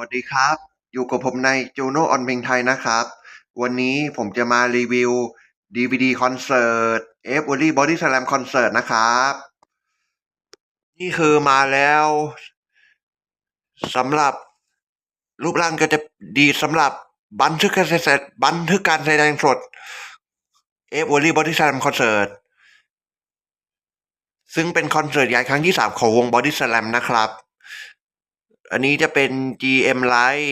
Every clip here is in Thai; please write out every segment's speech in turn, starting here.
วัสดีครับ อยู่กับผมในจูโนออนเพลงไทยนะครับ วันนี้ผมจะมารีวิว DVD คอนเสิร์ต F w o r y Body Slam Concert นะครับ นี่คือมาแล้วสำหรับรูปร่างก็จะดีสำหรับบันทึกการแสดงบันทึกการแสดงสด F w o r y Body Slam Concert ซึ่งเป็นคอนเสิร์ตใหญ่ครั้งที่สามของวง Body Slam นะครับ อันนี้จะเป็น GM Light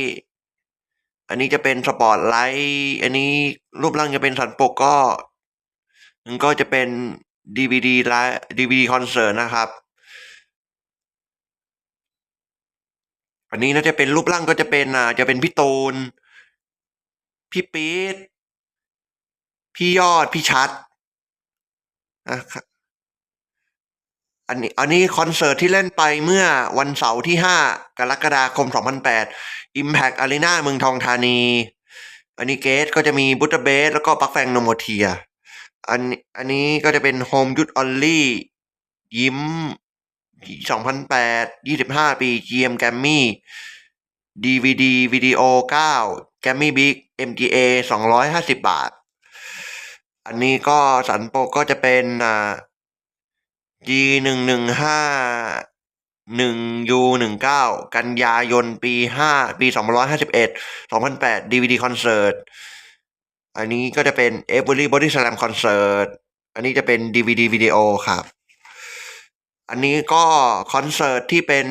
อันนี้จะเป็นสปอร์ตไลท์อันนี้รูปร่างจะเป็นสันปกก็มันก็จะเป็น DVD ไลท์ DVD คอนเสิร์ตนะครับ อันนี้น่าจะเป็นรูปร่างก็จะเป็นอ่าจะเป็นพี่ตูน พี่ปี๊ดพี่ยอด พี่ชัดนะครับ อันนี้อันนี้คอนเสิร์ตที่เล่นไปเมื่อวันเสาร์ที่ 5 กรกฎาคม 2008 Impact Arena เมืองทองธานี อันนี้เกสก็จะมีบุตเบสแล้วก็ปักแฟงโนโมเทีย อันอันนี้ก็จะเป็นโฮมยุทออลลี่ยิ้ม 2008 25 ปี GM g a m m y DVD วิดีโอ9 g a m m y Big MGA 250 บาท อันนี้ก็สันโปกก็จะเป็นอ่า G หนึ่งหนึ่งห้าหนึ่ง U หนึ่งเก้ากันยายนปีห้าปีสองร้อยห้าสิบเอ็ดสองพันแปด DVD คอนเสิร์ตอันนี้ก็จะเป็น Every Body Slam Concert อันนี้จะเป็น DVD วิดีโอครับ อันนี้ก็คอนเสิร์ตที่เป็น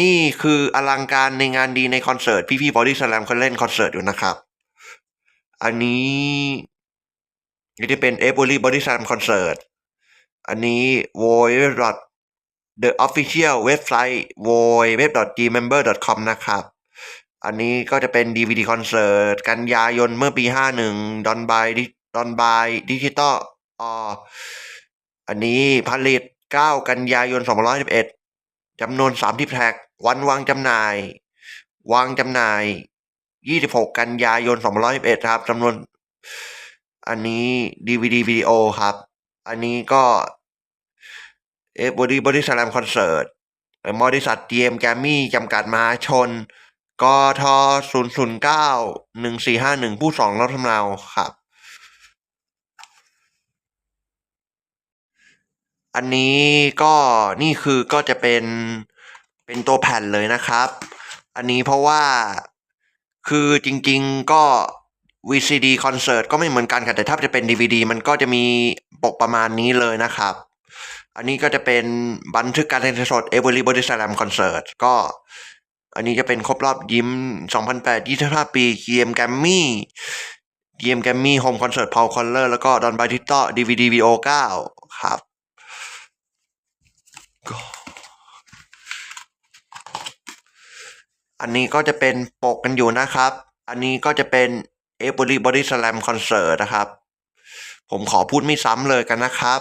นี่คืออลังการในงานดีในคอนเสิร์ต พี่พี่ Body Slam เขาเล่นคอนเสิร์ตอยู่นะครับ อันนี้นี่จะเป็น Every Body Slam Concert อันนี้ v o i the official website v o i web gmember com นะครับ อันนี้ก็จะเป็น DVD คอนเสิร์ตกันยายนเมื่อปี 51 ดอนบายดอนบายดิจิตอลออันนี้ผลิต 9 กันยายน2511จำนวน30แท็ก วันวางจำหน่าย วางจำหน่าย 26 กันยายน2511 ครับจำนวน อันนี้ DVD วิดีโอครับ อันนี้ก็เอฟบอดี้บอดี้สแลมคอนเสิร์ตบริษัท GM g a m m y จำกัดมหาชนกทศูนย์ศูนย์เก้าหนึ่งสี่ห้าหนึ่งผู้สองรับทำเนาครับ อันนี้ก็นี่คือก็จะเป็นเป็นตัวแผ่นเลยนะครับ อันนี้เพราะว่าคือจริง ๆก็ VCD คอนเสิร์ตก็ไม่เหมือนกันค่ะแต่ถ้าจะเป็น DVD มันก็จะมีปกประมาณนี้เลยนะครับ อันนี้ก็จะเป็นบันทึกการแสดงสด Every Body Slam Concert ก็อันนี้จะเป็นครบรอบยิ้ม 2008 25 ปี GM Grammy GM Grammy Home Concert Paul Collar แล้วก็ Don b a t i t a DVD VO 9ครับก็อันนี้ก็จะเป็นปกกันอยู่นะครับ อันนี้ก็จะเป็น เอฟบริบอดี้สแลมคอนเสิร์ตนะครับ ผมขอพูดไม่ซ้ำเลยกันนะครับ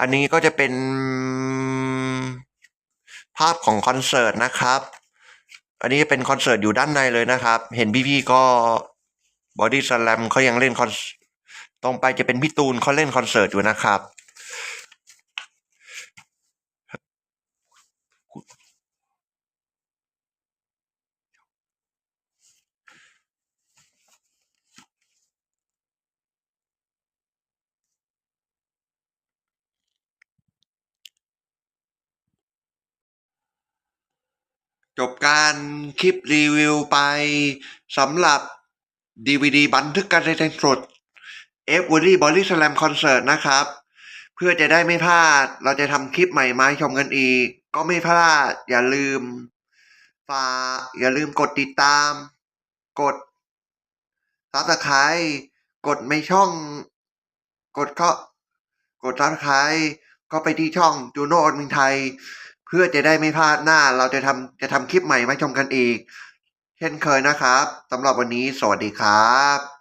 อันนี้ก็จะเป็นภาพของคอนเสิร์ตนะครับ อันนี้เป็นคอนเสิร์ตอยู่ด้านในเลยนะครับ เห็นพี่ๆก็บอดี้สแลมเขายังเล่นคอนตรงไปจะเป็นพี่ตูนเขาเล่นคอนเสิร์ตอยู่นะครับ จบการคลิปรีวิวไปสำหรับ DVD บันทึกการแสดงสด F w o r d y Body Slam Concert นะครับ เพื่อจะได้ไม่พลาด เราจะทำคลิปใหม่มาชมกันอีก ก็ไม่พลาด อย่าลืมฝากอย่าลืมกดติดตาม กดซับสไครต์กดไม่ช่อง กดก็กดซับสไครต์ก็ไปที่ช่องจูโน่ออนมิงไทย พื่อจะได้ไม่พลาดหน้า เราจะทำจะทำคลิปใหม่มาชมกันอีก เช่นเคยนะครับสำหรับวันนี้สวัสดีครับ